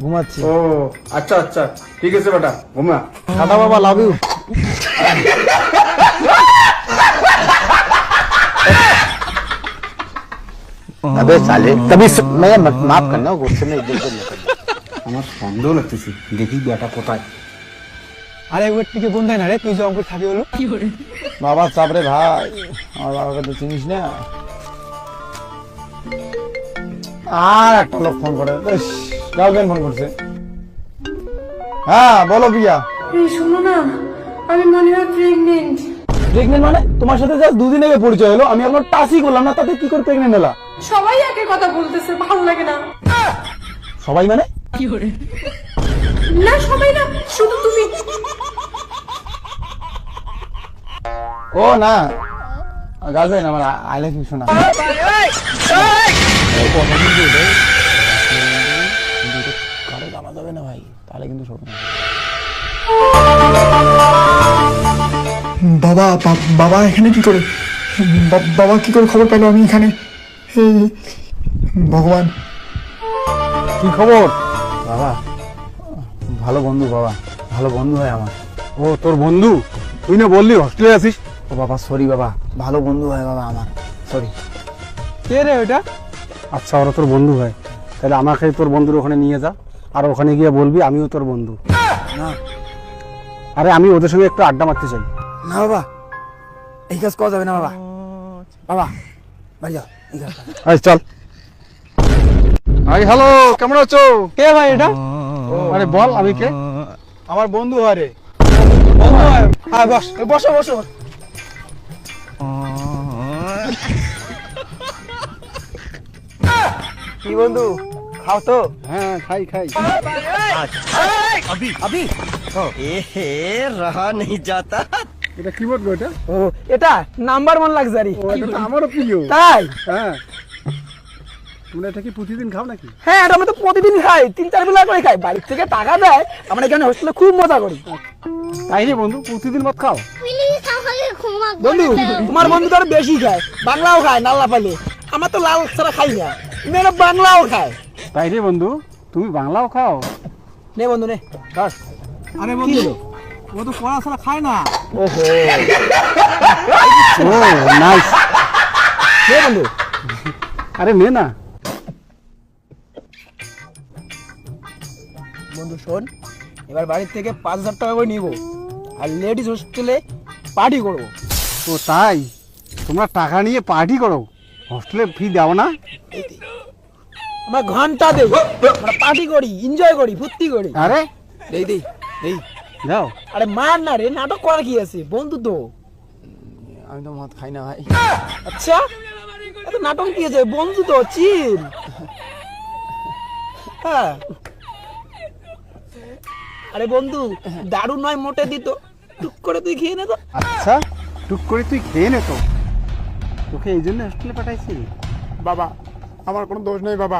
ঘুমাচ্ছি ও আচ্ছা আচ্ছা ঠিক আছে বেটা ঘুমা দাদা বাবা লাভ ইউ अबे साले कभी स... मैं मत- माफ करना गुस्से में इधर उधर निकल আমার সন্দেহ লাগতেছে দেখি বেটা কোথায় আরে একবার টিকে কোন না রে তুই যে অঙ্কুর থাকি হলো বাবা চাপ রে ভাই আমার বাবাকে তো চিনিস না আর একটা লোক ফোন করে গার্লফ্রেন্ড ফোন করছে? হ্যাঁ বলো প্রিয়া। এই শোনো না আমি মনে হয় প্রেগনেন্ট প্রেগনেন্ট মানে? তোমার সাথে জাস্ট দুদিন আগে পরিচয় হলো আমি আপনার টাচই করলাম না তাতে কি করে প্রেগনেন্ট হলা? সবাই একই কথা বলতেছে ভালো লাগে না। সবাই মানে? না সবাই না শুধু তুমি। ও না। গার্লফ্রেন্ড আমার আই লাভ ইউ শোনা। তাহলে কিন্তু সব বাবা বাবা এখানে কি করে? বাবা কি করে খবর পেল আমি এখানে? ভগবান। কি খবর? বাবা ভালো বন্ধু বাবা ভালো বন্ধু হয় আমার। ও তোর বন্ধু? তুই না বললি হস্টেলে আছিস? ও বাবা সরি বাবা ভালো বন্ধু হয় বাবা আমার সরি কে রে ওটা আচ্ছা ওরা তোর বন্ধু হয়। তাহলে আমাকে তোর বন্ধুর ওখানে নিয়ে যা। আর ওখানে গিয়ে বলবি আমিও তোর বন্ধু। না। আরে আমি ওদের সঙ্গে একটু আড্ডা মারতে চাই। না বাবা এই কাজ করা যাবে না বাবা। বাবা বাড়ি যাও এই চল। হাই হ্যালো কেমন আছো? কে ভাই এটা? আরে বল আমি কে? আমার বন্ধু হয় বন্ধু হয় হ্যাঁ বস বসো। বসো কি বন্ধু? খাও তো। হ্যাঁ খাই খাই। আচ্ছা। আবি আবি। রহা নেই যাতা। এটা কি বলব এটা? ও এটা নাম্বার ওয়ান লাক্সারি। আমারও প্রিয়। তাই? হ্যাঁ। তোমরা এটা কি প্রতিদিন খাও নাকি? হ্যাঁ এটা তো প্রতিদিন খাই। তিন চার বেলা করে খাই। বাড়ির থেকে টাকা দেয় আমরা এখানে হোস্টেলে খুব মজা করি। তাই রে বন্ধু প্রতিদিন মত খাও। বন্ধু তোমার বন্ধু তো আরও বেশি খায়। বাংলাও খায় নাল্লা পালে। আমার তো লাল ছাড়া খাই না। মেয়েরা বাংলাও খায়। তাই রে বন্ধু তুমি বাংলাও খাও। নে বন্ধু নে ধর আরে বন্ধু ও তো পড়া ছাড়া খায় না। ওহো। ও নাইস নে বন্ধু। আরে নে না। বন্ধু শোন এবার বাড়ির থেকে পাঁচ হাজার টাকা করে নিবো আর লেডিস হোস্টেলে পার্টি করব। ও তাই? তোমরা টাকা নিয়ে পার্টি করো। হোস্টেলে ফি দাও না? আমরা ঘণ্টা দেই আমরা পার্টি করি এনজয় করি ফুর্তি করি। আরে? দেই দেই দেই। যাও। আরে মার না রে নাটক করার কি আছে? বন্ধু তো। আমি তো মদ খাই না ভাই। আচ্ছা? এত নাটক কি আছে? বন্ধু তো চিল। হ্যাঁ। আরে বন্ধু দারু নয় মোটে দিত টুক করে তুই খেয়ে নে তো। আচ্ছা টুক করে তুই খেয়ে নে তো। তোকে এই জন্য হোস্টেলে পাঠাইছি। বাবা আমার কোনো দোষ নেই বাবা।